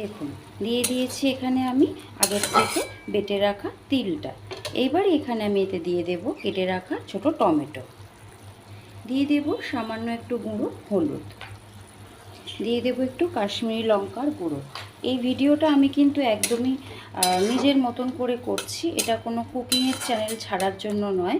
দেখুন, দিয়ে দিয়েছি এখানে আমি আগের থেকে বেটে রাখা তিলটা। এইবার এখানে আমি এতে দিয়ে দেব কেটে রাখা ছোট টমেটো। দিয়ে দেব সামান্য একটু গুঁড়ো হলুদ। দিয়ে দেবো একটু কাশ্মীরি লঙ্কার গুঁড়ো। এই ভিডিওটা আমি কিন্তু একদমই নিজের মতন করে করছি। এটা কোনো কুকিংয়ের চ্যানেল ছাড়ার জন্য নয়।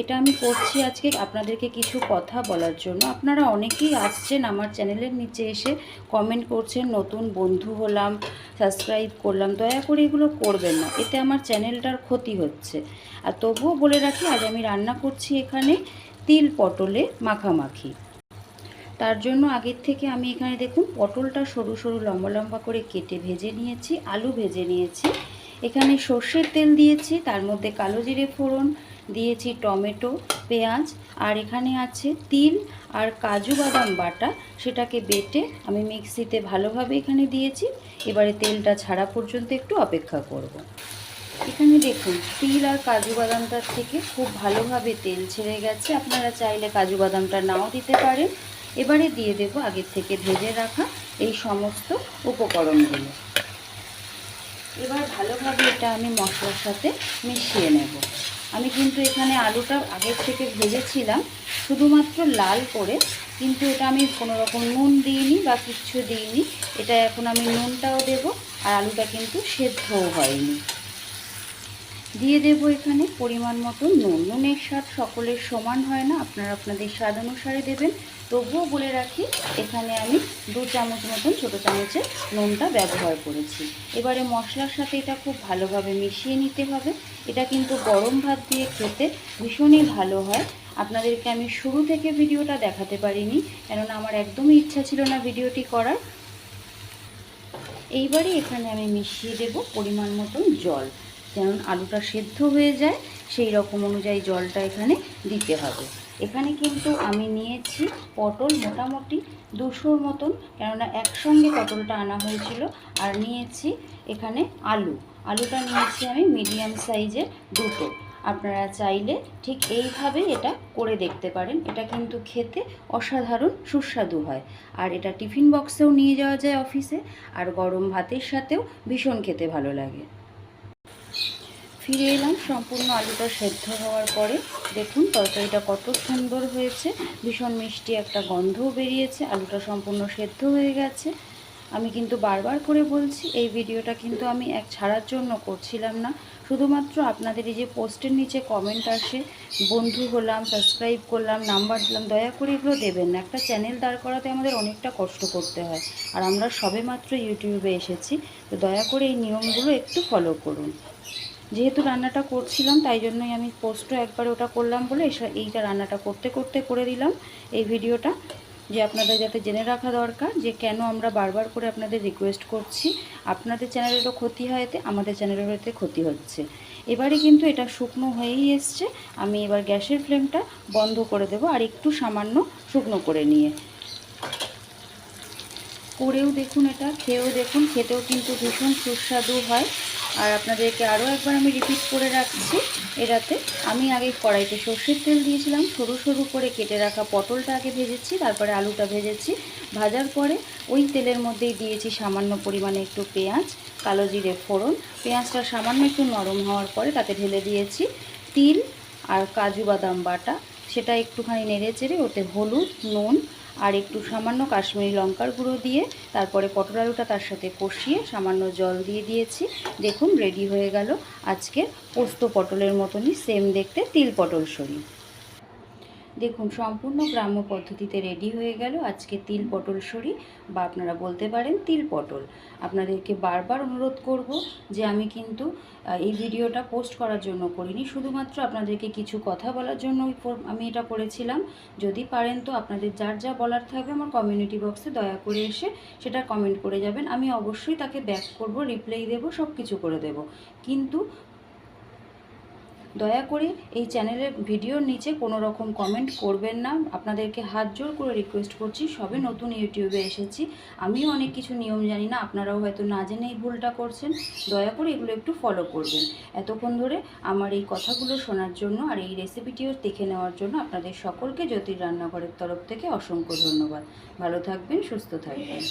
এটা আমি করছি আজকে আপনাদেরকে কিছু কথা বলার জন্য। আপনারা অনেকেই আসছেন আমার চ্যানেলের নিচে এসে কমেন্ট করছেন, নতুন বন্ধু হলাম সাবস্ক্রাইব করলাম, দয়া করে এগুলো করবেন না। এতে আমার চ্যানেলটার ক্ষতি হচ্ছে। আর তবুও বলে রাখি, আজ আমি রান্না করছি এখানে তিল পটলে মাখামাখি। তার জন্য আগের থেকে আমি এখানে দেখুন, পটলটা সরু সরু, লম্বা লম্বা করে কেটে ভেজে নিয়েছি, আলু ভেজে নিয়েছি। এখানে সর্ষের তেল দিয়েছি, তার মধ্যে কালো জিরে ফোড়ন দিয়েছি টমেটো, পেঁয়াজ, আর এখানে আছে তিল আর কাজু বাদাম বাটা। সেটাকে বেটে আমি মিক্সিতে ভালোভাবে এখানে দিয়েছি। এবারে তেলটা ছাড়া পর্যন্ত একটু অপেক্ষা করব। এখানে দেখুন, তিল আর কাজু বাদামটার থেকে খুব ভালোভাবে তেল ছেড়ে গেছে। আপনারা চাইলে কাজু বাদামটা নাও দিতে পারেন। এবারে দিয়ে দেব আগের থেকে ভেজে রাখা এই সমস্ত উপকরণগুলো। এবার ভালোভাবে এটা আমি মশলার সাথে মিশিয়ে নেব। আমি কিন্তু এখানে আলুটা আগের থেকে ভেজেছিলাম, শুধুমাত্র লাল করে, কিন্তু এটা আমি কোনো রকম নুন দিইনি বা কিচ্ছু দিইনি। এটা এখন আমি নুনটাও দেব আর আলুটা কিন্তু সেদ্ধও হয়নি। দিয়ে দেব এখানে পরিমাণ মতো নুন। নুনের স্বাদ সকলের সমান হয় না, আপনারা আপনাদের স্বাদ অনুসারে দেবেন। তবুও বলে রাখি, এখানে আমি দু চামচ মতন ছোটো চামচের নুনটা ব্যবহার করেছি। এবারে মশলার সাথে এটা খুব ভালোভাবে মিশিয়ে নিতে হবে। এটা কিন্তু গরম ভাত দিয়ে খেতে ভীষণই ভালো হয়। আপনাদেরকে আমি শুরু থেকে ভিডিওটা দেখাতে পারিনি, কেননা আমার একদমই ইচ্ছা ছিল না ভিডিওটি করার। এইবারে এখানে আমি মিশিয়ে দেব পরিমাণ মতন জল। যেমন আলুটা সেদ্ধ হয়ে যায়, সেই রকম অনুযায়ী জলটা এখানে দিতে হবে। এখানে কিন্তু আমি নিয়েছি পটল মোটামুটি দুশোর মতন, কেননা একসঙ্গে পটলটা আনা হয়েছিল। আর নিয়েছি এখানে আলু। আলুটা নিয়েছি আমি মিডিয়াম সাইজের দুটো। আপনারা চাইলে ঠিক এইভাবে এটা করে দেখতে পারেন। এটা কিন্তু খেতে অসাধারণ সুস্বাদু হয়। আর এটা টিফিন বক্সেও নিয়ে যাওয়া যায় অফিসে। আর গরম ভাতের সাথেও ভীষণ খেতে ভালো লাগে। ফিরে এলাম সম্পূর্ণ আলুটা সেদ্ধ হওয়ার পরে। দেখুন, তরকারিটা কত সুন্দর হয়েছে। ভীষণ মিষ্টি একটা গন্ধও বেরিয়েছে। আলুটা সম্পূর্ণ সেদ্ধ হয়ে গেছে। আমি কিন্তু বারবার করে বলছি, এই ভিডিওটা কিন্তু আমি এক ছাড়ার জন্য করছিলাম না। শুধুমাত্র আপনাদের এই যে পোস্টের নিচে কমেন্ট আসে, বন্ধু হলাম সাবস্ক্রাইব করলাম নাম্বার দিলাম, দয়া করে এগুলো দেবেন না। একটা চ্যানেল দাঁড় করাতে আমাদের অনেকটা কষ্ট করতে হয়। আর আমরা সবে মাত্র ইউটিউবে এসেছি, তো দয়া করে এই নিয়মগুলো একটু ফলো করুন। যেহেতু রান্নাটা করছিলাম, তাই জন্যই আমি পোস্টও একবার ওটা করলাম বলে এইটা রান্নাটা করতে করতে করে দিলাম এই ভিডিওটা। যে আপনাদের যাতে জেনে রাখা দরকার যে কেন আমরা বারবার করে আপনাদের রিকোয়েস্ট করছি, আপনাদের চ্যানেলেরও ক্ষতি হয় এতে, আমাদের চ্যানেলেরও এতে ক্ষতি হচ্ছে। এবারে কিন্তু এটা শুকনো হয়েই এসছে, আমি এবার গ্যাসের ফ্লেমটা বন্ধ করে দেবো আর একটু সামান্য শুকনো করে নিয়ে। করেও দেখুন এটা, খেয়েও দেখুন, খেতেও কিন্তু ভীষণ সুস্বাদু হয়। আর আপনাদেরকে আরও একবার আমি রিপিট করে রাখছি, এটাতে আমি আগে কড়াইতে সর্ষের তেল দিয়েছিলাম, সরু সরু করে কেটে রাখা পটলটা আগে ভেজেছি, তারপরে আলুটা ভেজেছি, ভাজার পরে ওই তেলের মধ্যেই দিয়েছি সামান্য পরিমাণে একটু পেঁয়াজ, কালো জিরে ফোড়ন, পেঁয়াজটা সামান্য একটু নরম হওয়ার পরে তাতে ঢেলে দিয়েছি তিল আর কাজু বাদাম বাটা সেটা একটুখানি নেড়ে চেড়ে ওতে হলুদ, নুন আর একটু সামান্য কাশ্মীরি লঙ্কার গুঁড়ো দিয়ে তারপরে পটল আলুটা তার সাথে কষিয়ে সামান্য জল দিয়ে দিয়েছি। দেখুন রেডি হয়ে গেল। আজকে পোস্ত পটলের মতনই সেম দেখতে, তিল পটল সরি। দেখুন, সম্পূর্ণ গ্রাম্য পদ্ধতিতে রেডি হয়ে গেল আজকে তিল পটল সরি, বা আপনারা বলতে পারেন তিল পটল। আপনাদেরকে বারবার অনুরোধ করব যে আমি কিন্তু এই ভিডিওটা পোস্ট করার জন্য করিনি। শুধুমাত্র আপনাদেরকে কিছু কথা বলার জন্য আমি এটা করেছিলাম। যদি পারেন তো আপনাদের যার যা বলার থাকবে আমার কমিউনিটি বক্সে দয়া করে এসে সেটা কমেন্ট করে যাবেন। আমি অবশ্যই তাকে ব্যাক করব রিপ্লাই দেব সব কিছু করে দেব। কিন্তু দয়া করে এই চ্যানেলের ভিডিওর নিচে কোনো রকম কমেন্ট করবেন না। আপনাদেরকে হাত জোর করে রিকোয়েস্ট করছি, সবে নতুন ইউটিউবে এসেছি। আমিও অনেক কিছু নিয়ম জানি না, আপনারাও হয়তো না জেনে এই ভুলটা করছেন। দয়া করে এগুলো একটু ফলো করবেন। এতক্ষণ ধরে আমার এই কথাগুলো শোনার জন্য আর এই রেসিপিটিও দেখে নেওয়ার জন্য আপনাদের সকলকে জ্যোতির রান্নাঘরের তরফ থেকে অসংখ্য ধন্যবাদ। ভালো থাকবেন, সুস্থ থাকবেন।